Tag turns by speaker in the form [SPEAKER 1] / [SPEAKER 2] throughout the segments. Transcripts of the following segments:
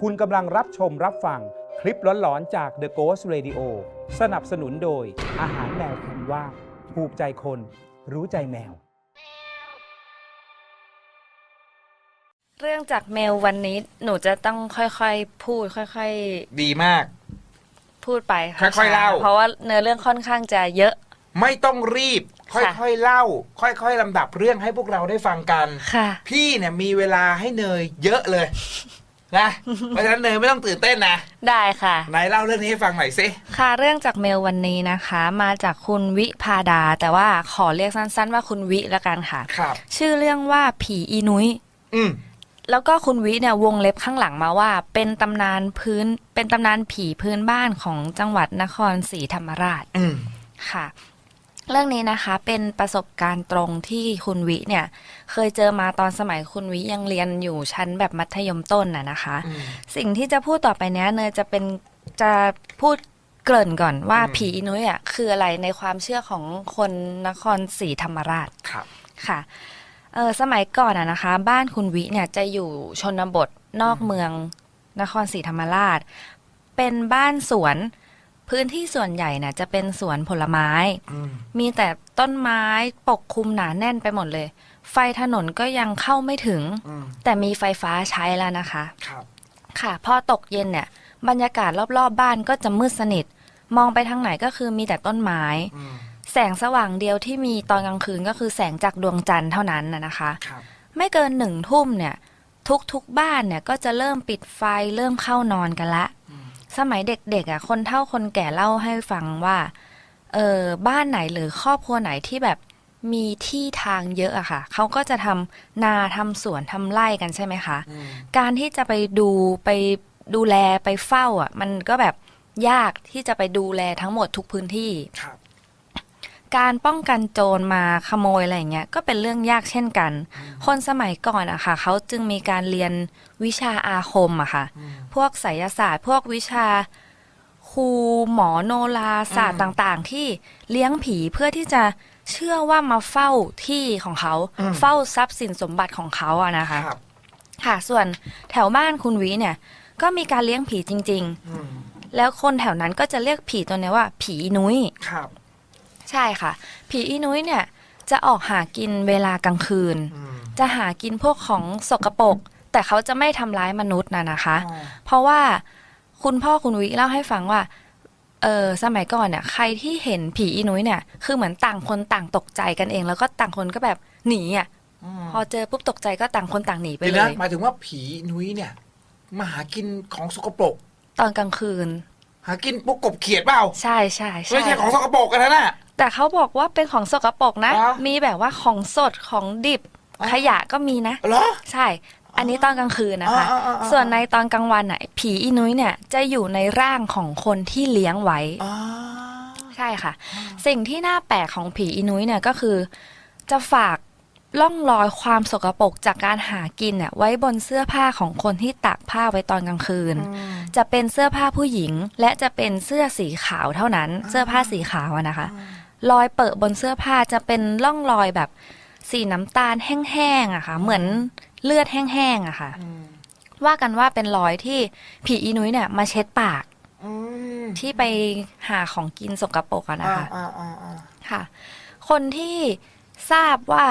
[SPEAKER 1] คุณกำลังรับชมรับฟังคลิปหลอนๆจาก The Ghost Radio สนับสนุนโดย อาหารแมวคุณว่าถูกใจคน รู้ใจแมว
[SPEAKER 2] เรื่องจากเมลวันนี้หนูจะต้องค่อยๆ พูดค่อย
[SPEAKER 3] ดีมาก
[SPEAKER 2] ๆ พูดไปะ
[SPEAKER 3] ค่อยๆเล่า
[SPEAKER 2] เพราะว่าเนื้อเรื่องค่อนข้างจะเยอะ
[SPEAKER 3] ไม่ต้องรีบ ค่
[SPEAKER 2] ค่ะ
[SPEAKER 3] อยๆเล่า ค่อยๆลำดับเรื่องให้พวกเราได้ฟังกัน
[SPEAKER 2] ค่ะ
[SPEAKER 3] พี่เนี่ยมีเวลาให้เนยเยอะเลย นะเพราะฉะนั้นเนยไม่ต้องตื่นเต้นนะ
[SPEAKER 2] ได้ค่ะ
[SPEAKER 3] ไหนเล่าเรื่องนี้ให้ฟังหน่อยสิ
[SPEAKER 2] ค่ะเรื่องจากเมลวันนี้นะคะ มาจากคุณวิพาดา แต่ว่าขอเรียกสั้น ๆ ว่าคุณวิละกันค่ะ
[SPEAKER 3] ครับ
[SPEAKER 2] ชื่อเรื่องว่าผีอีนุ้ย
[SPEAKER 3] อืม
[SPEAKER 2] แล้วก็คุณวิเนี่ยวงเล็บข้างหลังมาว่า เป็นตำนานพื้นเป็นตำนานผีพื้นบ้านของจังหวัดนครศรีธรรมราช
[SPEAKER 3] อืม
[SPEAKER 2] ค่ะ เรื่องนี้นะคะเป็นประสบการณ์ตรงที่คุณวิเนี่ย เคยเจอมาตอนสมัยคุณวิยังเรียนอยู่ชั้นแบบมัธยมต้นน่ะนะคะ
[SPEAKER 3] อืม
[SPEAKER 2] สิ่งที่จะพูดต่อไปเนี้ยเนยจะเป็นจะพูดเกริ่นก่อนว่า
[SPEAKER 3] อืม
[SPEAKER 2] ผีอินุยอะคืออะไรในความเชื่อของคนนครศรีธรรมราช
[SPEAKER 3] ครับ
[SPEAKER 2] ค่ะเออสมัยก่อนอะนะคะ บ้านคุณวิเนี่ยจะอยู่ชนบทนอกเมืองนครศรีธรรมราช เป็นบ้านสวน พื้นที่ส่วนใหญ่น่ะจะเป็นสวนผลไม้
[SPEAKER 3] อืม
[SPEAKER 2] มีแต่ต้นไม้ปกคลุมหนาแน่นไปหมดเลย ไฟถนนก็ยังเข้าไม่ถึง
[SPEAKER 3] อืม
[SPEAKER 2] แต่มีไฟฟ้าใช้แล้วนะคะ
[SPEAKER 3] ครับ
[SPEAKER 2] ค่ะ พอตกเย็นเนี่ย บรรยากาศรอบๆบบ้านก็จะมืดสนิท มองไปทางไหนก็คือมีแต่ต้นไม้
[SPEAKER 3] อืม
[SPEAKER 2] แสงสว่างเดียวที่มีตอนกลางคืนก็คือแสงจากดวงจันทร์เท่านั้นนะนะคะ
[SPEAKER 3] ครับ
[SPEAKER 2] ไม่เกินหนึ่งทุ่มเนี่ย ทุกๆบ้านเนี่ยก็จะเริ่มปิดไฟเริ่มเข้านอนกันละ
[SPEAKER 3] อืม
[SPEAKER 2] สมัยเด็กๆอะ คนเฒ่าคนแก่เล่าให้ฟังว่า เออบ้านไหนหรือครอบครัวไหนที่แบบมีที่ทางเยอะอะค่ะ เขาก็จะทำนาทำสวนทำไร่กันใช่ไหมคะ
[SPEAKER 3] อืม
[SPEAKER 2] การที่จะไปดูไปดูแลไปเฝ้าอะ มันก็แบบยากที่จะไปดูแลทั้งหมดทุกพื้นที่
[SPEAKER 3] ครับ
[SPEAKER 2] การป้องกันโจรมาขโมยอะไรอย่างเงี้ยก็เป็นเรื่องยากเช่นกัน คนสมัยก่อนอะค่ะเขาจึงมีการเรียนวิชาอาคมอะค่ะ
[SPEAKER 3] อืม
[SPEAKER 2] พวกไสยศาสตร์ พวกวิชาครูหมอโนราศาสตร์
[SPEAKER 3] อืม
[SPEAKER 2] ต่างๆ ที่เลี้ยงผีเพื่อที่จะเชื่อว่ามาเฝ้าที่ของเขา
[SPEAKER 3] อืม
[SPEAKER 2] เฝ้าทรัพย์สินสมบัติของเขาอะนะคะ
[SPEAKER 3] ครับ
[SPEAKER 2] ค่ะส่วนแถวบ้านคุณวิเนี่ย ก็มีการเลี้ยงผีจริง
[SPEAKER 3] อืม
[SPEAKER 2] ๆ แล้วคนแถวนั้นก็จะเรียกผีตัวเนี้ยว่า ผีอีนุ้ย
[SPEAKER 3] ครับ
[SPEAKER 2] ใช่ค่ะ ผีอีนุ้ยเนี่ย จะออกหากินเวลากลางคืน
[SPEAKER 3] อืม
[SPEAKER 2] จะหากินพวกของสกปรกแต่เขาจะไม่ทำร้ายมนุษย์นะนะคะ
[SPEAKER 3] อ๋อ
[SPEAKER 2] เพราะว่าคุณพ่อคุณวิเล่าให้ฟังว่าเออสมัยก่อนเนี่ยใครที่เห็นผีอีนุ้ยเนี่ยคือเหมือนต่างคนต่างตกใจกันเอง แล้วก็ต่างคนก็แบบหนีอะ
[SPEAKER 3] อืม
[SPEAKER 2] พอเจอปุ๊บตกใจก็ต่างคนต่างหนีไป
[SPEAKER 3] เดี๋ยว
[SPEAKER 2] เล
[SPEAKER 3] นะ
[SPEAKER 2] ย
[SPEAKER 3] หมายถึงว่าผีนุ้ยเนี่ยมาหากินของสกปรก
[SPEAKER 2] ตอนกลางคืน
[SPEAKER 3] หากินพวกกบเขียดเปล่า
[SPEAKER 2] ใช่ใช่ใช่
[SPEAKER 3] ไม่ใช่ของสกปรกกันนะน่ะ
[SPEAKER 2] แต่เขาบอกว่าเป็นของสกปรกนะ
[SPEAKER 3] อ๋อ
[SPEAKER 2] มีแบบว่าของสดของดิบ
[SPEAKER 3] อ๋อ
[SPEAKER 2] ขยะก็มีนะ
[SPEAKER 3] เหรอ
[SPEAKER 2] ใช่ อันนี้ตอนกลางคืนนะคะ
[SPEAKER 3] อ่าอ่าอ่า
[SPEAKER 2] ส่วนในตอนกลางวันน่ะผีอีนุ้ยเนี่ยจะอยู่ในร่างของคนที่เลี้ยงไว้
[SPEAKER 3] อ๋อ
[SPEAKER 2] ใช่ค่ะ สิ่งที่น่าแปลกของผีอีนุ้ยเนี่ยก็คือ จะฝาก ล่องรอยความสกปรกจากการหากินเนี่ยไว้บนเสื้อผ้าของคนที่ตากผ้าไว้ตอนกลางคืน จะเป็นเสื้อผ้าผู้หญิง และจะเป็นเสื้อสีขาวเท่านั้น เสื้อผ้าสีขาวอะนะคะ รอยเปิดบนเสื้อผ้าจะเป็นร่องรอยแบบสีน้ำตาลแห้งๆอะค่ะ เหมือนเลือดแห้งๆอะค่ะ
[SPEAKER 3] อืม
[SPEAKER 2] ว่ากันว่าเป็นรอยที่ผีอีนุ้ยเนี่ย มาเช็ดปาก
[SPEAKER 3] อืม
[SPEAKER 2] ที่ไปหาของกินสกปรกอะนะคะ
[SPEAKER 3] อ่าอ่าอ่า
[SPEAKER 2] ค่ะ คนที่ทราบว่า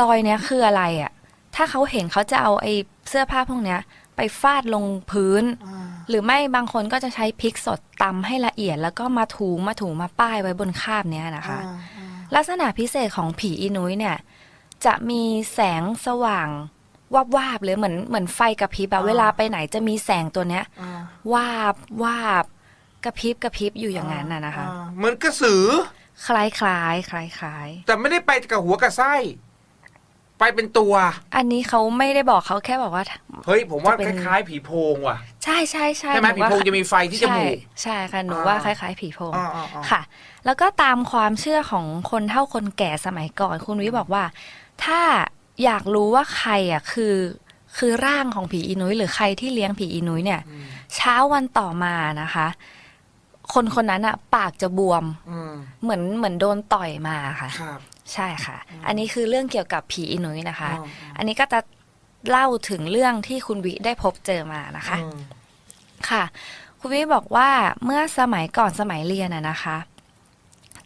[SPEAKER 2] รอยเนี้ยคืออะไรอะ่ะถ้าเขาเห็นเขาจะเอาไอ้เสื้อผ้าพวกเนี้ย ไปฟาดลงพื้น
[SPEAKER 3] อ่า
[SPEAKER 2] หรือไม่บางคนก็จะใช้พริกสดตำให้ละเอียด แล้วก็มาถูมาถูมาป้ายไว้บนคาบเนี้ยนะคะ
[SPEAKER 3] อ่าอ่า
[SPEAKER 2] ลักษณะพิเศษของผีอีนุ้ยเนี่ย จะมีแสงสว่างวาบวาบๆเลยเหมือนเหมือนไฟกระพริบอะเวลาไปไหนจะมีแสงตัวเนี้ย
[SPEAKER 3] อ่า
[SPEAKER 2] วาบวาบกระพริบกระพริบอยู่อย่างนั้นน่ะนะคะ
[SPEAKER 3] อ่าเหมือนกระสือ
[SPEAKER 2] คล้ายคล้ายคล้ายคล้าย
[SPEAKER 3] แต่ไม่ได้ไปกับหัวกับไส้ ไปเป็นตัว
[SPEAKER 2] อันนี้เขาไม่ได้บอกเขาแค่บอกว่า
[SPEAKER 3] เฮ้ย ผมว่า
[SPEAKER 2] จะเป็
[SPEAKER 3] คนล้ายๆ ผีโพงว่ะ
[SPEAKER 2] ใช่ใช่ใช่
[SPEAKER 3] ใช่ไหม
[SPEAKER 2] นู
[SPEAKER 3] ผี
[SPEAKER 2] ว่า
[SPEAKER 3] โพงจะมีไฟที่จมูก
[SPEAKER 2] ใช่ใช่ค่ะหนู
[SPEAKER 3] อ่า
[SPEAKER 2] ว่าคล้าย ๆ ผีโพง
[SPEAKER 3] อ่าอ่าอ่า
[SPEAKER 2] ค่ะ แล้วก็ตามความเชื่อของคนเฒ่าคนแก่สมัยก่อน คุณวิบอกว่า ถ้าอยากรู้ว่าใครอะคือ คือร่างของผีอีนุ้ยหรือใครที่เลี้ยงผีอีนุ้ยเนี่ย
[SPEAKER 3] อืม
[SPEAKER 2] เช้าวันต่อมานะคะ คนคนนั้นอะ ปากจะบวม
[SPEAKER 3] อืม
[SPEAKER 2] เหมือนเหมือนโดนต่อยมาค่ะ
[SPEAKER 3] ครับ
[SPEAKER 2] ใช่ค่ะ อันนี้คือเรื่องเกี่ยวกับผีอีนุ้ยนะคะ
[SPEAKER 3] อ๋อ
[SPEAKER 2] อันนี้ก็จะเล่าถึงเรื่องที่คุณวิได้พบเจอมานะคะ
[SPEAKER 3] อืม
[SPEAKER 2] ค่ะ คุณวิบอกว่าเมื่อสมัยก่อนสมัยเรียนอะนะคะ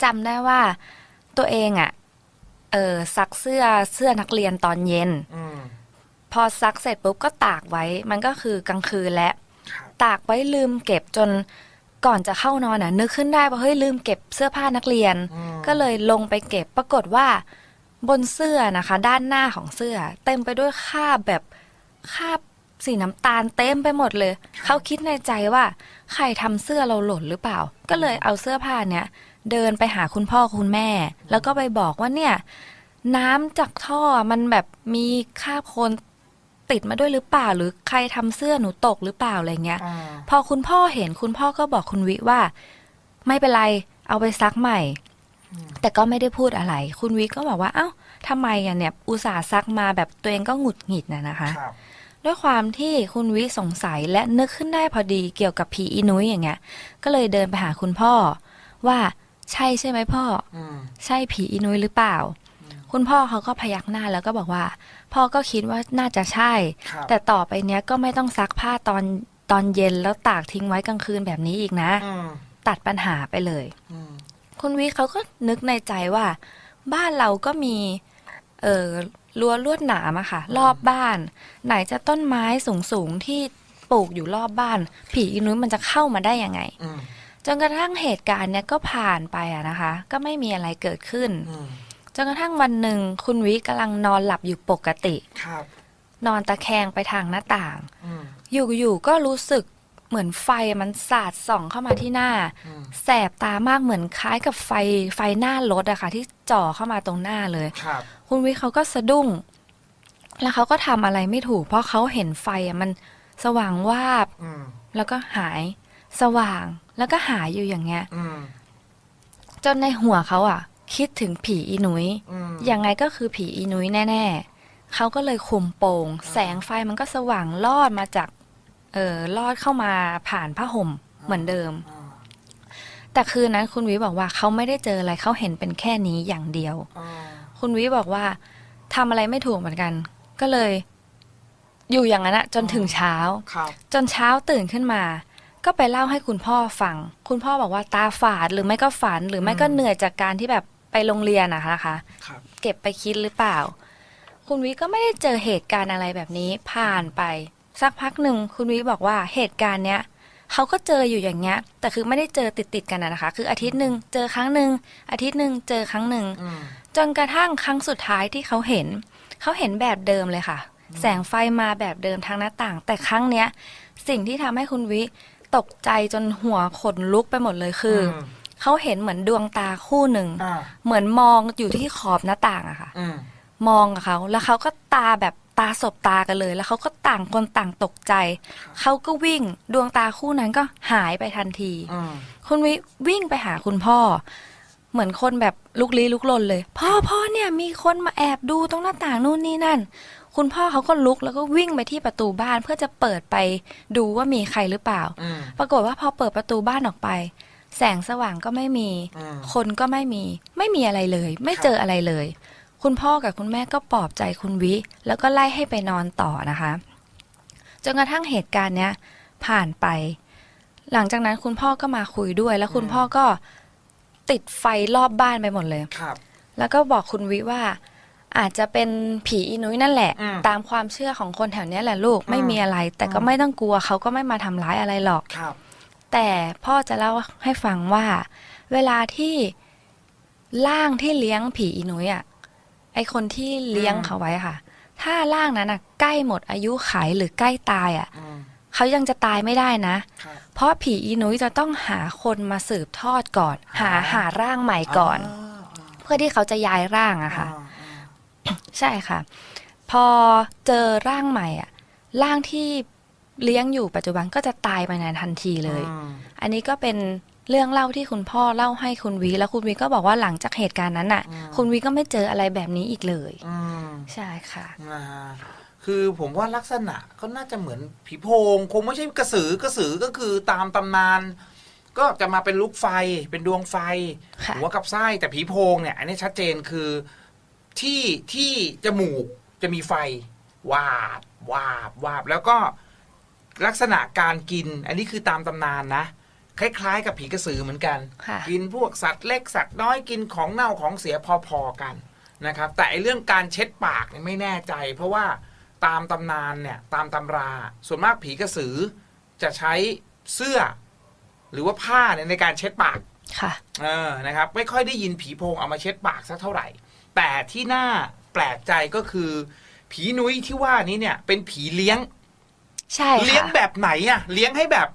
[SPEAKER 2] จำได้ว่าตัวเองอะเออซักเสื้อเสื้อนักเรียนตอนเย็น
[SPEAKER 3] อืม
[SPEAKER 2] พอซักเสร็จปุ๊บก็ตากไว้ มันก็คือกลางคืนแล้ว
[SPEAKER 3] ครับ
[SPEAKER 2] ตากไว้ลืมเก็บจน ก่อนจะเข้านอนอะ นึกขึ้นได้ว่าเฮ้ยลืมเก็บเสื้อผ้านักเรียน
[SPEAKER 3] อืม
[SPEAKER 2] ก็เลยลงไปเก็บปรากฏว่า บนเสื้อนะคะ ด้านหน้าของเสื้อ เต็มไปด้วยคราบแบบคราบสีน้ำตาลเต็มไปหมดเลย เขาคิดในใจว่า ใครทำเสื้อเราหล่นหรือเปล่า ก็เลยเอาเสื้อผ้าเนี้ยเดินไปหาคุณพ่อคุณแม่ แล้วก็ไปบอกว่าเนี่ย น้ำจากท่อมันแบบมีคราบโคลน ติดมาด้วยหรือเปล่า หรือใครทำเสื้อหนูตกหรือเปล่าอะไรเงี้ย
[SPEAKER 3] อ่า
[SPEAKER 2] พอคุณพ่อเห็นคุณพ่อก็บอกคุณวิว่า ไม่เป็นไรเอาไปซักใหม่ แต่ก็ไม่ได้พูดอะไร คุณวิก็บอกว่า เอ้าทำไมอะเนี่ย อุตส่าห์ซักมาแบบตัวเองก็หงุดหงิดนะนะคะ
[SPEAKER 3] ครับ
[SPEAKER 2] ด้วยความที่คุณวิสงสัยและนึกขึ้นได้พอดีเกี่ยวกับผีอีนุ้ยอย่างเงี้ย ก็เลยเดินไปหาคุณพ่อ ว่าใช่ใช่ไหมพ่อ
[SPEAKER 3] อืม
[SPEAKER 2] ใช่ผีอีนุ้ยหรือเปล่า คุณพ่อเขาก็พยักหน้าแล้วก็บอกว่า พ่อก็คิดว่าน่าจะใช่
[SPEAKER 3] ครับ
[SPEAKER 2] แต่ต่อไปเนี้ยก็ไม่ต้องซักผ้าตอนตอนเย็นแล้วตากทิ้งไว้กลางคืนแบบนี้อีกนะ
[SPEAKER 3] อืม
[SPEAKER 2] ตัดปัญหาไปเลย
[SPEAKER 3] อืม
[SPEAKER 2] คุณวิเขาก็นึกในใจว่า บ้านเราก็มีเออรั้วลวดหนามอะค่ะ รอบบ้าน ไหนจะต้นไม้สูงๆที่ปลูกอยู่รอบบ้าน ผีอีนุ้ยมันจะเข้ามาได้ยังไง
[SPEAKER 3] อืม
[SPEAKER 2] จนกระทั่งเหตุการณ์เนี้ยก็ผ่านไปอะนะคะ ก็ไม่มีอะไรเกิดขึ้น
[SPEAKER 3] อืม
[SPEAKER 2] จนกระทั่งวันหนึ่ง คุณวิกำลังนอนหลับอยู่ปกติ
[SPEAKER 3] ครับ
[SPEAKER 2] นอนตะแคงไปทางหน้าต่าง
[SPEAKER 3] อืม
[SPEAKER 2] อยู่ๆก็รู้สึกเหมือนไฟมันสาดส่องเข้ามาที่หน้า
[SPEAKER 3] อืม
[SPEAKER 2] แสบตามากเหมือนคล้ายกับไฟไฟหน้ารถอะค่ะ ที่จ่อเข้ามาตรงหน้าเลย
[SPEAKER 3] ครับ
[SPEAKER 2] คุณวิเขาก็สะดุ้ง แล้วเขาก็ทำอะไรไม่ถูก เพราะเขาเห็นไฟอะมันสว่างวาบ
[SPEAKER 3] อืม
[SPEAKER 2] แล้วก็หาย สว่างแล้วก็หายอยู่อย่างเงี้ย
[SPEAKER 3] อืม
[SPEAKER 2] จนในหัวเขาอะ คิดถึงผีอีนุย้ย
[SPEAKER 3] อืม
[SPEAKER 2] ยังไงก็คือผีอีนุ้ยแน่ๆเขาก็เลยคุมโปงแสงไฟมันก็สว่างลอดมาจากเออลอดเข้ามาผ่านผ้าห่มเหมือนเดิม
[SPEAKER 3] อ่า
[SPEAKER 2] แต่คืนนั้นคุณวิบอกว่าเขาไม่ได้เจออะไรเขาเห็นเป็นแค่นี้อย่างเดียว
[SPEAKER 3] อ่า
[SPEAKER 2] คุณวิบอกว่าทำอะไรไม่ถูกเหมือนกัน ก็เลย อยู่อย่างนั้นอะจนถึงเช้า
[SPEAKER 3] ครับ
[SPEAKER 2] จนเช้าตื่นขึ้นมา ก็ไปเล่าให้คุณพ่อฟัง คุณพ่อบอกว่าตาฝาดหรือไม่ก็ฝันหรือไม่ก็เหนื่อยจากการที่แบบ ไปโรงเรียนนะคะนะคะ
[SPEAKER 3] ครับ
[SPEAKER 2] เก็บไปคิดหรือเปล่า คุณวิก็ไม่ได้เจอเหตุการณ์อะไรแบบนี้ผ่านไป สักพักหนึ่งคุณวิบอกว่าเหตุการณ์เนี้ยเขาก็เจออยู่อย่างเงี้ย แต่คือไม่ได้เจอติดติดๆกันนะนะคะ คืออาทิตย์หนึ่งเจอครั้งหนึ่งอาทิตย์หนึ่งเจอครั้งหนึ่ง
[SPEAKER 3] อืม
[SPEAKER 2] จนกระทั่งครั้งสุดท้ายที่เขาเห็น เขาเห็นแบบเดิมเลยค่ะ แสงไฟมาแบบเดิมทางหน้าต่าง แต่ครั้งเนี้ย สิ่งที่ทำให้คุณวิตกใจจนหัวขนลุกไปหมดเลยคืออ
[SPEAKER 3] ม
[SPEAKER 2] เขาเห็นเหมือนดวงตาคู่หนึ่ง
[SPEAKER 3] อ่า
[SPEAKER 2] เหมือนมองอยู่ที่ขอบหน้าต่างอะค่ะ
[SPEAKER 3] อืม
[SPEAKER 2] มองกับเขาแล้วเขาก็ตาแบบตาสบตากันเลย แล้วเขาก็ต่างคนต่างตกใจ เขาก็วิ่งดวงตาคู่นั้นก็หายไปทันที
[SPEAKER 3] อืม
[SPEAKER 2] คุณวิวิ่งไปหาคุณพ่อ เหมือนคนแบบลุกลี้ลุกลนเลย พ่อพ่อเนี่ยมีคนมาแอบดูตรงหน้าต่างนู่นนี่นั่น คุณพ่อเขาก็ลุกแล้วก็วิ่งไปที่ประตูบ้านเพื่อจะเปิดไปดูว่ามีใครหรือเปล่า
[SPEAKER 3] อืม
[SPEAKER 2] ปรากฏว่าพอเปิดประตูบ้านออกไป แสงสว่างก็ไม่มี
[SPEAKER 3] อืม
[SPEAKER 2] คนก็ไม่มี ไม่มีอะไรเลย ไม่เจออะไรเลย คุณพ่อกับคุณแม่ก็ปลอบใจคุณวิ แล้วก็ไล่ให้ไปนอนต่อนะคะ จนกระทั่งเหตุการณ์เนี้ยผ่านไป หลังจากนั้นคุณพ่อก็มาคุยด้วย แล้วคุณพ่อก็ติดไฟรอบบ้านไปหมดเลย
[SPEAKER 3] ครับ
[SPEAKER 2] แล้วก็บอกคุณวิว่า อาจจะเป็นผีอีนุ้ยนั่นแหละ
[SPEAKER 3] อืม
[SPEAKER 2] ตามความเชื่อของคนแถวเนี้ยแหละลูกไม่
[SPEAKER 3] อืม
[SPEAKER 2] มีอะไร แต่ก็
[SPEAKER 3] อืม
[SPEAKER 2] ไม่ต้องกลัวเขาก็ไม่มาทำร้ายอะไรหรอก
[SPEAKER 3] ครับ
[SPEAKER 2] แต่พ่อจะเล่าให้ฟังว่า เวลาที่ร่างที่เลี้ยงผีอีนุ้ยอะ ไอคนที่เลี้ยง
[SPEAKER 3] อืม
[SPEAKER 2] เขาไว้ค่ะ ถ้าร่างนั้นอะ ใกล้หมดอายุไขหรือใกล้ตายอะ
[SPEAKER 3] อืม
[SPEAKER 2] เขายังจะตายไม่ได้นะ
[SPEAKER 3] ครับ
[SPEAKER 2] เพราะผีอีนุ้ยจะต้องหาคนมาสืบทอดก่อนหา
[SPEAKER 3] อ่า
[SPEAKER 2] หาร่างใหม่ก่อน เพื่อที่เขาจะย้ายร่างอะค่ะ
[SPEAKER 3] อ่า
[SPEAKER 2] ใช่ค่ะ พอเจอร่างใหม่อะ ร่างที่ เลี้ยงอยู่ปัจจุบันก็จะตายไปในทันทีเลย
[SPEAKER 3] อืม
[SPEAKER 2] อันนี้ก็เป็นเรื่องเล่าที่คุณพ่อเล่าให้คุณวี แล้วคุณวีก็บอกว่าหลังจากเหตุการณ์นั้นน่ะ
[SPEAKER 3] อืม
[SPEAKER 2] คุณวีก็ไม่เจออะไรแบบนี้อีกเลย
[SPEAKER 3] อืม
[SPEAKER 2] ใช่ค่ะ
[SPEAKER 3] นะฮะคือผมว่าลักษณะก็น่าจะเหมือนผีโพง คงไม่ใช่กระสือกระสือก็คือตามตำนาน ก็จะมาเป็นลูกไฟเป็นดวงไฟ
[SPEAKER 2] ค่ะ
[SPEAKER 3] หัวกับไส้แต่ผีโพงเนี่ย อันนี้ชัดเจนคือที่ที่จมูกจะมีไฟวาบวาบวาบแล้วก็ ลักษณะการกิน อันนี้คือตามตำนานนะ คล้าย ๆ กับผีกระสือเหมือนกัน
[SPEAKER 2] ค่ะ
[SPEAKER 3] กินพวกสัตว์เล็กสัตว์น้อยกินของเน่าของเสียพอๆกันนะครับ แต่ไอเรื่องการเช็ดปากเนี่ยไม่แน่ใจ เพราะว่าตามตำนานเนี่ยตามตำรา ส่วนมากผีกระสือ จะใช้เสื้อ หรือว่าผ้าเนี่ยในการเช็ดปาก
[SPEAKER 2] ค่ะ
[SPEAKER 3] เออ นะครับ ไม่ค่อยได้ยินผีโพงเอามาเช็ดปากสักเท่าไหร่ แต่ที่น่าแปลกใจก็คือ ผีนุ้ยที่ว่านี้เนี่ย เป็นผีเลี้ยง
[SPEAKER 2] ใช่
[SPEAKER 3] เลี้ยง
[SPEAKER 2] ค่ะ
[SPEAKER 3] แบบไหนอะเลี้ยงให้แบบ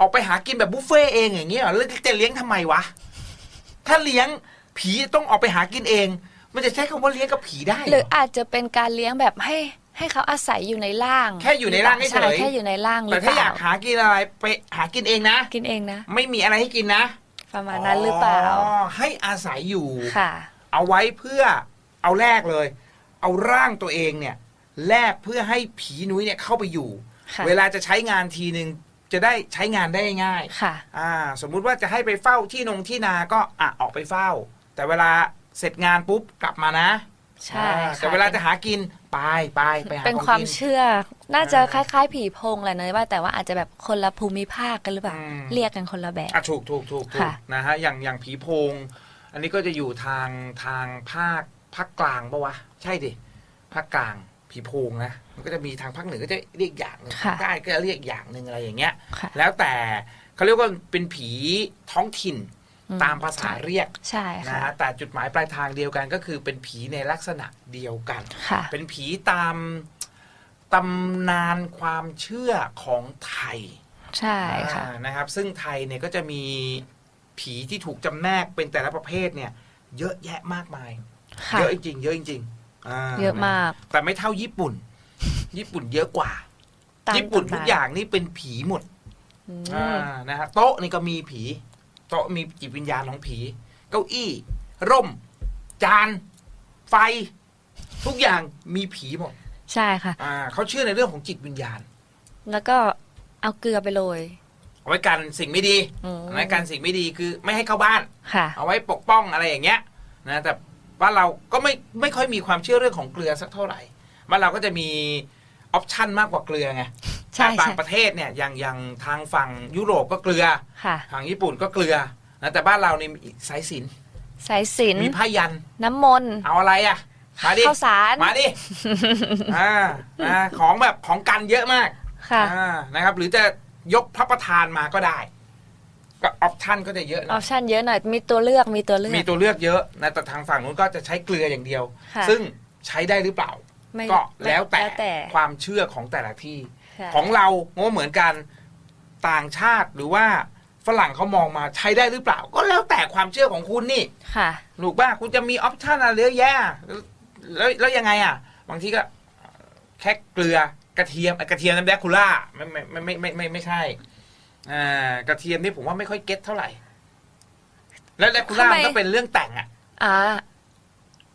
[SPEAKER 3] ออกไปหากินแบบบุฟเฟ่ต์เองอย่างเงี้ยเหรอแล้วจะเลี้ยงทำไมวะ ถ้าเลี้ยงผีต้องออกไปหากินเอง มันจะใช้คำว่าเลี้ยงกับผีได้
[SPEAKER 2] หรืออาจจะเป็นการเลี้ยงแบบให้ให้เขาอาศัยอยู่ในร่าง
[SPEAKER 3] แค่อยู่ในร่างเฉยๆ
[SPEAKER 2] ใช่แค่อยู่ในร่างหรื
[SPEAKER 3] แต่
[SPEAKER 2] อเป
[SPEAKER 3] ถ้าอยา
[SPEAKER 2] ล่าก
[SPEAKER 3] หากินอะไรไปหากินเองนะ
[SPEAKER 2] กินเองนะ
[SPEAKER 3] ไม่มีอะไรให้กินนะ
[SPEAKER 2] ประมาณนั้นหรือเปล่า
[SPEAKER 3] ให้อาศัยอยู่
[SPEAKER 2] ค่ะ
[SPEAKER 3] เอาไว้เพื่อเอาแลกเลย เอาร่างตัวเองเนี่ยแลกเพื่อให้ผีนุ้ยเนี่ยเข้าไปอยู่
[SPEAKER 2] ค่ะ
[SPEAKER 3] เวลาจะใช้งานทีหนึ่งจะได้ใช้งานได้ง่าย
[SPEAKER 2] ค่ะ
[SPEAKER 3] อ่า สมมุติว่าจะให้ไปเฝ้าที่นงที่นาก็อะออกไปเฝ้า แต่เวลาเสร็จงานปุ๊บกลับมานะ
[SPEAKER 2] ใช่
[SPEAKER 3] อ่า
[SPEAKER 2] ค่ะ
[SPEAKER 3] แต่เวลาจะหากินไปไปไปหา
[SPEAKER 2] เป็น
[SPEAKER 3] ของ
[SPEAKER 2] ความ
[SPEAKER 3] กิน
[SPEAKER 2] เชื่อ น่าจะค
[SPEAKER 3] อ่า
[SPEAKER 2] ล้ายๆ ผีโพงแหละเนยว่าแต่ว่าอาจจะแบบคนละภูมิภาคกันหรือเปล่า
[SPEAKER 3] อืม
[SPEAKER 2] เรียกกันคนละแบบ
[SPEAKER 3] อะถูกถูกถูกถูก
[SPEAKER 2] ค่ะ
[SPEAKER 3] นะฮะอย่างอย่างผีโพง อันนี้ก็จะอยู่ทางทางภาคภาคกลางปะวะ ใช่ดิภาคกลางผีโพงนะ มันก็จะมีทางภาคเหนือก็จะเรียกอย่างหนึ่ง
[SPEAKER 2] ค่ะ
[SPEAKER 3] ภาคใต้ก็เรียกอย่างหนึ่งอะไรอย่างเงี้ย
[SPEAKER 2] ค่ะ
[SPEAKER 3] แล้วแต่เขาเรียกว่าเป็นผีท้องถิ่น
[SPEAKER 2] อื
[SPEAKER 3] ตามภาษาเรียก
[SPEAKER 2] ใช่
[SPEAKER 3] นะ
[SPEAKER 2] ค่ะ
[SPEAKER 3] ฮะแต่จุดหมายปลายทางเดียวกันก็คือเป็นผีในลักษณะเดียวกัน
[SPEAKER 2] ค่ะ
[SPEAKER 3] เป็นผีตามตำนานความเชื่อของไทย
[SPEAKER 2] ใช่ค่ะ
[SPEAKER 3] อ่านะครับ ซึ่งไทยเนี่ยก็จะมีผีที่ถูกจำแนกเป็นแต่ละประเภทเนี่ยเยอะแยะมากมาย
[SPEAKER 2] ค่ะ
[SPEAKER 3] เยอะจริงๆเยอะจริงๆา
[SPEAKER 2] เยอะมาก
[SPEAKER 3] แต่ไม่เท่าญี่ปุ่น ญี่ปุ่นเยอะกว่า
[SPEAKER 2] ตาม
[SPEAKER 3] ญี่ปุ่น
[SPEAKER 2] ตำ
[SPEAKER 3] ทุกอย่างนี่เป็นผีหมด
[SPEAKER 2] อืม
[SPEAKER 3] อ่านะฮะโต๊ะนี่ก็มีผีโต๊ะมีจิตวิญญาณของผี เก้าอี้ ร่ม จาน ไฟ ทุกอย่างมีผีหมด
[SPEAKER 2] ใช่ค่ะ
[SPEAKER 3] อ่าเขาเชื่อในเรื่องของจิตวิญญาณ
[SPEAKER 2] แล้วก็เอาเกลือไปโรย
[SPEAKER 3] เอาไว้กันสิ่งไม่ดี
[SPEAKER 2] อืม
[SPEAKER 3] เอาไว้กันสิ่งไม่ดีคือไม่ให้เข้าบ้าน
[SPEAKER 2] ค่ะ
[SPEAKER 3] เอาไว้ปกป้องอะไรอย่างเงี้ยนะแต่บ้านเราก็ไม่ไม่ค่อยมีความเชื่อเรื่องของเกลือสักเท่าไหร่บ้านเราก็จะมี ออปชันมากกว่าเกลือไง
[SPEAKER 2] ใช่
[SPEAKER 3] แต่ต่าง
[SPEAKER 2] ใช่
[SPEAKER 3] ประเทศเนี่ยอย่างอย่างทางฝั่งยุโรปก็เกลือ
[SPEAKER 2] ค่ะ
[SPEAKER 3] ทางญี่ปุ่นก็เกลือนะแต่บ้านเรานี่มีสายสิญ
[SPEAKER 2] สายสิญ
[SPEAKER 3] มีผ้ายัน
[SPEAKER 2] น้ำมนต์
[SPEAKER 3] เอาอะไรอะมาดิ
[SPEAKER 2] ข้าวสาร
[SPEAKER 3] มาดิอ่าอ่าของแบบของกันเยอะมาก
[SPEAKER 2] ค่ะ
[SPEAKER 3] อ่านะครับ หรือจะยกพระประธานมาก็ได้ก็ออปชันก็จะเยอะ
[SPEAKER 2] อ
[SPEAKER 3] นะ
[SPEAKER 2] อปชั่นเยอะหน่อยมีตัวเลือกมีตัวเลือก
[SPEAKER 3] มีตัวเลือกเยอะนะแต่ทางฝั่งนู้นก็จะใช้เกลืออย่างเดียว
[SPEAKER 2] ค่ะ
[SPEAKER 3] ซึ่งใช้ได้หรือเปล่า
[SPEAKER 2] ไม่
[SPEAKER 3] ก็แล้วแต่
[SPEAKER 2] แล้วแต่
[SPEAKER 3] ความเชื่อของแต่ละที่
[SPEAKER 2] ค่ะ
[SPEAKER 3] ของเราก็เหมือนกันต่างชาติหรือว่าฝรั่งเขามองมาใช้ได้หรือเปล่า ก็แล้วแต่ความเชื่อของคุณนี่
[SPEAKER 2] ค่ะ
[SPEAKER 3] ถูกป่ะคุณจะมีออปชันอะไรเยอะแยะแล้วแล้วยังไงอะ บางทีก็แค่เกลือกระเทียมอะกระเทียมน้ำแดกคูล่าไม่ไม่ไม่ไม่ไม่ไม่ไม่ใช่อ่ากระเทียมนี่ผมว่าไม่ค่อยเก็ตเท่าไหร่ แล้วแดกคูล่า
[SPEAKER 2] ทำไม
[SPEAKER 3] มันก็เป็นเรื่องแต่งอะ
[SPEAKER 2] อ่า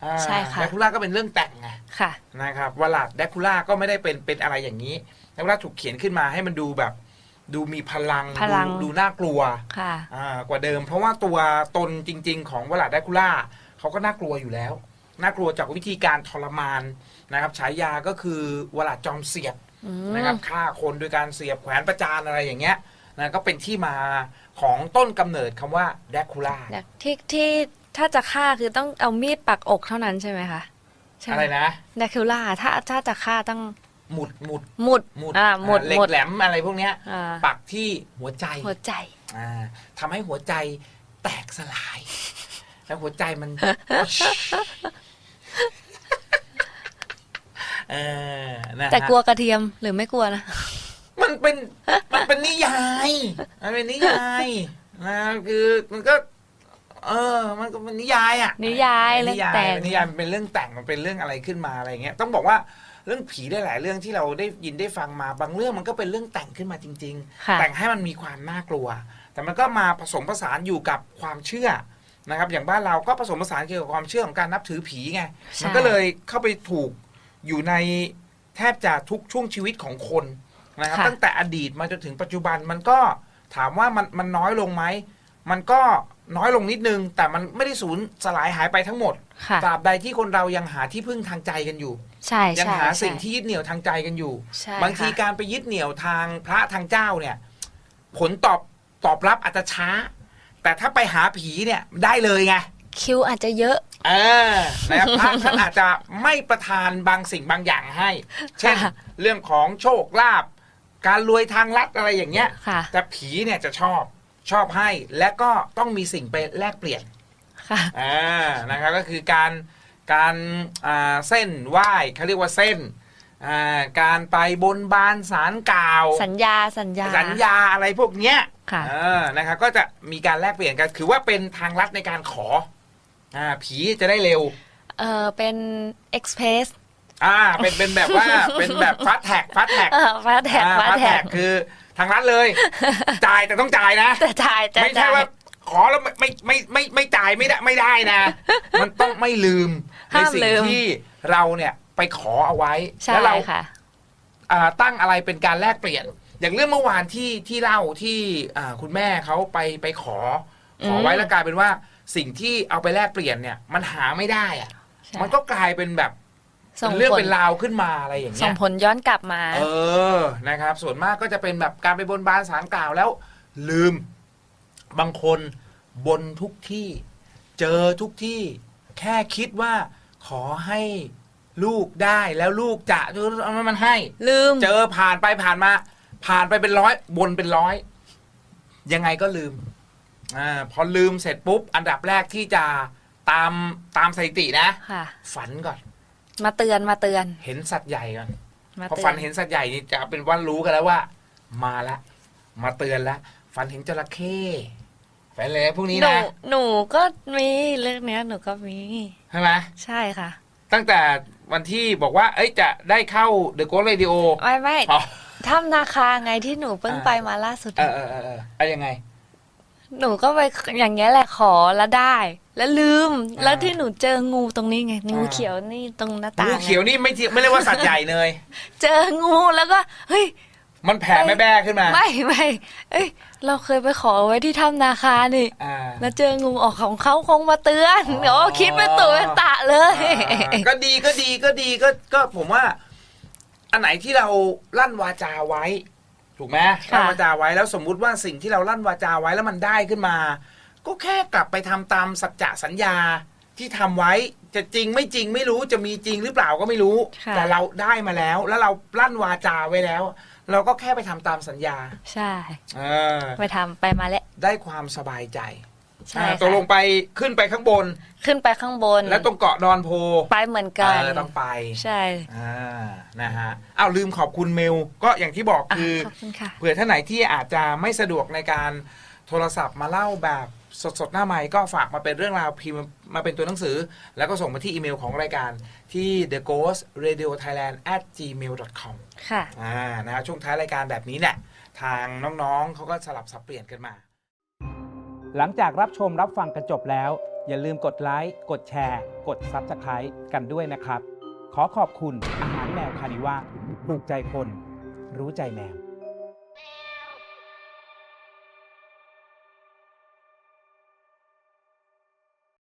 [SPEAKER 3] อ่า
[SPEAKER 2] ใช่ค่ะ
[SPEAKER 3] แดกคูล่าก็เป็นเรื่องแต่งไง
[SPEAKER 2] ค่ะ
[SPEAKER 3] นะครับวลาดแดกคูล่าก็ไม่ได้เป็นเป็นอะไรอย่างนี้แดกคูล่าถูกเขียนขึ้นมาให้มันดูแบบ ดูมีพลัง
[SPEAKER 2] พลัง
[SPEAKER 3] ดูดูน่ากลัว
[SPEAKER 2] ค่ะ
[SPEAKER 3] อ่ากว่าเดิม เพราะว่าตัวตนจริง ๆ ของวลาดแดกคูล่าเขาก็น่ากลัวอยู่แล้ว น่ากลัวจากวิธีการทรมานนะครับฉายาก็คือวลาดจอมเสียบ
[SPEAKER 2] อืม
[SPEAKER 3] นะครับฆ่าคนโดยการเสียบแขวนประจานอะไรอย่างเงี้ยนะก็เป็นที่มาของต้นกำเนิดคำว่าแดกคูล่า
[SPEAKER 2] แล้วที่ที่ถ้าจะฆ่าคือต้องเอามีดปักอกเท่านั้นใช่ไหมคะ ใช่หม
[SPEAKER 3] อะไรนะ
[SPEAKER 2] ดาคิล่าถ้าถ้าจะฆ่าต้อง
[SPEAKER 3] หมุดหมุด
[SPEAKER 2] หมุด
[SPEAKER 3] หมุด
[SPEAKER 2] อ่าหมุด
[SPEAKER 3] เหล็
[SPEAKER 2] หมุ
[SPEAKER 3] ก
[SPEAKER 2] ด
[SPEAKER 3] แหลมอะไรพวกเนี้ย
[SPEAKER 2] อ่า
[SPEAKER 3] ปักที่หัวใจ
[SPEAKER 2] หัวใจ
[SPEAKER 3] อ่าทำให้หัวใจแตกสลาย แล้วหัวใจมัน เออนะฮะ
[SPEAKER 2] แต่กลัวกระเทียมหรือไม่กลัวนะ
[SPEAKER 3] มันเป็น มันเป็นนิยาย มันเป็นนิยายนะคือมันก็ เออ มันก็เป็นนิยายอะ
[SPEAKER 2] นิยาย
[SPEAKER 3] เป็น
[SPEAKER 2] เรื่อ
[SPEAKER 3] นิ
[SPEAKER 2] ง
[SPEAKER 3] ยาย
[SPEAKER 2] แต่ง
[SPEAKER 3] เป็นนิยายมันเป็นเรื่องแต่งมันเป็นเรื่องอะไรขึ้นมาอะไรเงี้ยต้องบอกว่าเรื่องผีได้หลายเรื่องที่เราได้ยินได้ฟังมาบางเรื่องมันก็เป็นเรื่องแต่งขึ้นมาจริงๆ
[SPEAKER 2] ค่ะ
[SPEAKER 3] แต่งให้มันมีความน่ากลัว แต่มันก็มาผสมผสานอยู่กับความเชื่อนะครับ อย่างบ้านเราก็ผสมผสานเกี่ยวกับความเชื่อของการนับถือผีไง
[SPEAKER 2] ใช่
[SPEAKER 3] มันก็เลยเข้าไปถูกอยู่ในแทบจะทุกช่วงชีวิตของคนนะครับตั้งแต่อดีตมาจนถึงปัจจุบันมันก็ถามว่ามันมันน้อยลงไหมมันก็ น้อยลงนิดนึง แต่มันไม่ได้สูญสลายหายไปทั้งหมด
[SPEAKER 2] ค่ะ
[SPEAKER 3] ตราบใดที่คนเรายังหาที่พึ่งทางใจกันอยู่
[SPEAKER 2] ใช่
[SPEAKER 3] ยัง
[SPEAKER 2] ใช่
[SPEAKER 3] หาสิ่ง
[SPEAKER 2] ใช่
[SPEAKER 3] ที่ยึดเหนี่ยวทางใจกันอยู่
[SPEAKER 2] ใช่
[SPEAKER 3] บางที
[SPEAKER 2] ค่ะ
[SPEAKER 3] การไปยึดเหนี่ยวทางพระทางเจ้าเนี่ย ผลตอบตอบรับอาจจะช้า แต่ถ้าไปหาผีเนี่ยได้เลยไง
[SPEAKER 2] คิวอาจจะเยอะ
[SPEAKER 3] เออนะครับพระท่านอาจจะไม่ประทานบางสิ่งบางอย่างให้ เช่น
[SPEAKER 2] ค่ะ
[SPEAKER 3] เรื่องของโชคลาภการรวยทางลัดอะไรอย่างเงี้ย
[SPEAKER 2] ค่ะ
[SPEAKER 3] แต่ผีเนี่ยจะชอบ ชอบให้และก็ต้องมีสิ่งไปแลกเปลี่ยน
[SPEAKER 2] ค่ะ
[SPEAKER 3] อ่านะครับก็คือการการอ่าเส้นไหว้เขาเรียกว่าเส้นอ่าการไปบนบานสารกล่าว
[SPEAKER 2] สัญญาสัญญา
[SPEAKER 3] สัญญาอะไรพวกเนี้ย
[SPEAKER 2] ค่ะ
[SPEAKER 3] เออนะครับก็จะมีการแลกเปลี่ยนกันคือว่าเป็นทางลัดในการขออ่าผีจะได้เร็ว
[SPEAKER 2] เออเป็นเอ็กซ์เพรส
[SPEAKER 3] อ่าเป็นเป็นแบบว่า เป็นแบบฟาสแท็กฟาสแท็ก
[SPEAKER 2] เออฟ้าแท็กฟ้าแท็ก
[SPEAKER 3] คือ ทางลัดเลย จ่ายแต่ต้องจ่ายนะ
[SPEAKER 2] แต่จ่ายแต่
[SPEAKER 3] ไม่ใช่
[SPEAKER 2] จ่าย
[SPEAKER 3] ว่า ขอแล้วไม่ไม่ไม่ไม่ไม่จ่ายไม่ได้ไม่ได้นะ มันต้องไม่ลืมใน
[SPEAKER 2] ห้าม
[SPEAKER 3] สิ่ง
[SPEAKER 2] ลืม
[SPEAKER 3] ที่เราเนี่ยไปขอเอาไว้
[SPEAKER 2] ใช่
[SPEAKER 3] แล้วเรา
[SPEAKER 2] ค่ะ
[SPEAKER 3] อ่าตั้งอะไรเป็นการแลกเปลี่ยน อย่างเรื่องเมื่อวานที่ที่เล่าที่อ่าคุณแม่เขาไปไปขอ ขอไว้
[SPEAKER 2] อืม
[SPEAKER 3] แล้วกลายเป็นว่า สิ่งที่เอาไปแลกเปลี่ยนเนี่ย มันหาไม่ได้อะ
[SPEAKER 2] ใช่
[SPEAKER 3] มันก็กลายเป็นแบบ
[SPEAKER 2] ส่ง
[SPEAKER 3] เป็นเรื่อง
[SPEAKER 2] ผล
[SPEAKER 3] เป็นราวขึ้นมาอะไรอย่าง
[SPEAKER 2] ส่
[SPEAKER 3] เงี้
[SPEAKER 2] ง
[SPEAKER 3] ย
[SPEAKER 2] ผลย้อนกลับมา
[SPEAKER 3] เออ นะครับ ส่วนมากก็จะเป็นแบบการไปบนบานสารกล่าวแล้ว ลืม บางคนบนทุกที่ เจอทุกที่ แค่คิดว่าขอให้ลูกได้แล้วลูกจะเอามันให้
[SPEAKER 2] ลืม
[SPEAKER 3] เจอผ่านไปผ่านมา ผ่านไปเป็นร้อยบนเป็นร้อย ยังไงก็ลืมอ่าพอลืมเสร็จปุ๊บ อันดับแรกที่จะตามตามสถิตินะ
[SPEAKER 2] ค่ะ
[SPEAKER 3] ฝันก่อน
[SPEAKER 2] มาเตือนมาเตือน
[SPEAKER 3] เห็นสัตว์ใหญ่ก่อน
[SPEAKER 2] มา
[SPEAKER 3] พอ
[SPEAKER 2] เตือ
[SPEAKER 3] ฝั
[SPEAKER 2] น
[SPEAKER 3] นเห็นสัตว์ใหญ่นี่จะเป็นว่ารู้กันแล้วว่า มาละ มาเตือนละฝันเห็นจระเข้ไปเลยพวกนี้
[SPEAKER 2] หนู
[SPEAKER 3] นะ
[SPEAKER 2] หนูก็มีเรื่องเนี้ยหนูก็มี
[SPEAKER 3] ใช่ไหม
[SPEAKER 2] ใช่ค่ะ
[SPEAKER 3] ตั้งแต่วันที่บอกว่า เอ้ยจะได้เข้า The Ghost Radio
[SPEAKER 2] ไม่ไม่
[SPEAKER 3] อ๋อ
[SPEAKER 2] ถ้ำนาคาไงที่หนูเพิ่ง
[SPEAKER 3] อ่า
[SPEAKER 2] ไปมาล่าสุด
[SPEAKER 3] เออเออเออเอออะไรยังไง
[SPEAKER 2] หนูก็ไปอย่างเงี้ยแหละขอแล้วได้ แล้วลืม
[SPEAKER 3] อ่า
[SPEAKER 2] แล้วที่หนูเจองูตรงนี้ไงงู
[SPEAKER 3] อ่า
[SPEAKER 2] เขียวนี่ตรงหน้าต่าง
[SPEAKER 3] งูเขียวนี่ไม่ที่ไม่เรียกว่าสัตว์ใหญ่เลย
[SPEAKER 2] เจองูแล้วก็เฮ้ย
[SPEAKER 3] มันแผ่แม่แบ้ขึ้นมา
[SPEAKER 2] ไม่ไม่เอ้ย เราเคยไปขอไว้ที่ถ้ำนาคานี่
[SPEAKER 3] อ่า
[SPEAKER 2] แล้วเจองูออกของเขาคงมาเตือน
[SPEAKER 3] อ๋อ
[SPEAKER 2] เดี๋ยวคิดเป็นตัวเป็นตะเลย
[SPEAKER 3] อ่าก็ดีก็ดีก็ดีก็ก็ผมว่า อันไหนที่เราลั่นวาจาไว้ ถูกไหม
[SPEAKER 2] ค่ะ
[SPEAKER 3] ลั่นวาจาไว้แล้วสมมุติว่าสิ่งที่เราลั่นวาจาไว้แล้วมันได้ขึ้นมา ก็แค่กลับไปทำตามสัจจะสัญญาที่ทำไว้จะจริงไม่จริงไม่รู้จะมีจริงหรือเปล่าก็ไม่รู้
[SPEAKER 2] ค่ะ
[SPEAKER 3] แต่เราได้มาแล้ว แล้วเราลั่นวาจาไว้แล้ว เราก็แค่ไปทำตามสัญญา
[SPEAKER 2] ใช่
[SPEAKER 3] เออ
[SPEAKER 2] ไปทำไปมาแล้ว
[SPEAKER 3] ได้ความสบายใจ
[SPEAKER 2] ใช่
[SPEAKER 3] อ่า
[SPEAKER 2] ค่ะ
[SPEAKER 3] ตกลงไปขึ้นไปข้างบน
[SPEAKER 2] ขึ้นไปข้างบน
[SPEAKER 3] แล้วตรงเกาะดอนโพ
[SPEAKER 2] ไปเหมือนกัน
[SPEAKER 3] เออต้องไป
[SPEAKER 2] ใช่
[SPEAKER 3] อ่านะฮะอ้าวลืมขอบคุณเมล ก็อย่างที่บอก
[SPEAKER 2] อะ
[SPEAKER 3] คือ
[SPEAKER 2] ขอบคุณค่ะ
[SPEAKER 3] เผื่อท่านไหนที่อาจจะไม่สะดวกในการ โทรศัพท์มาเล่าแบบสดๆ หน้าไมค์ก็ฝากมาเป็นเรื่องราวพิมพ์มาเป็นตัวหนังสือ แล้วก็ส่งมาที่อีเมลของรายการที่ the ghost radio thailand at gmail com
[SPEAKER 2] ค่ะ
[SPEAKER 3] อ่านะช่วงท้ายรายการแบบนี้เนี่ยทางน้องๆเขาก็สลับสับเปลี่ยนกันมา
[SPEAKER 1] หลังจากรับชมรับฟังกันจบแล้ว อย่าลืมกดไลค์กดแชร์ กด Subscribe กันด้วยนะครับ ขอขอบคุณอาหารแมวคานิว่าถูกใจคน รู้ใจแมว